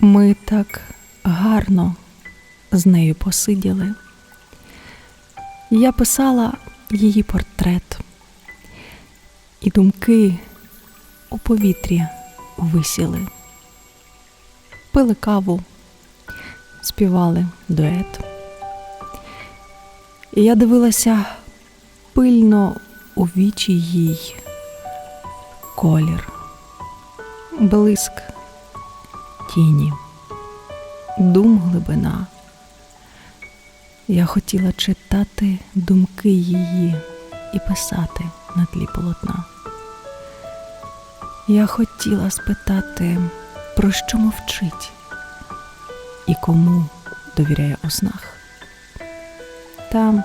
Ми так гарно з нею посиділи. Я писала її портрет, і думки у повітрі висіли, пили каву, співали дует. І я дивилася пильно у вічі їй колір, блиск тіні, дум глибина. Я хотіла читати думки її і писати на тлі полотна. Я хотіла спитати, про що мовчить і кому довіряє у снах. Та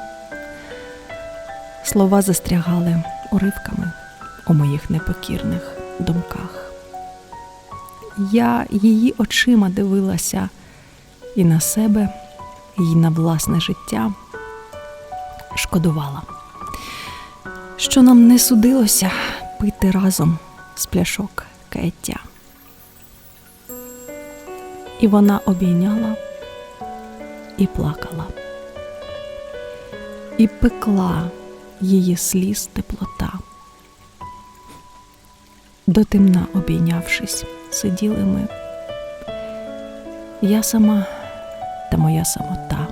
слова застрягали уривками у моїх непокірних думках. Я її очима дивилася і на себе, і на власне життя, шкодувала, що нам не судилося пити разом з пляшок каяття. І вона обійняла і плакала, і пекла її сліз теплота. До темна обійнявшись, сиділи ми. Я сама та моя самота.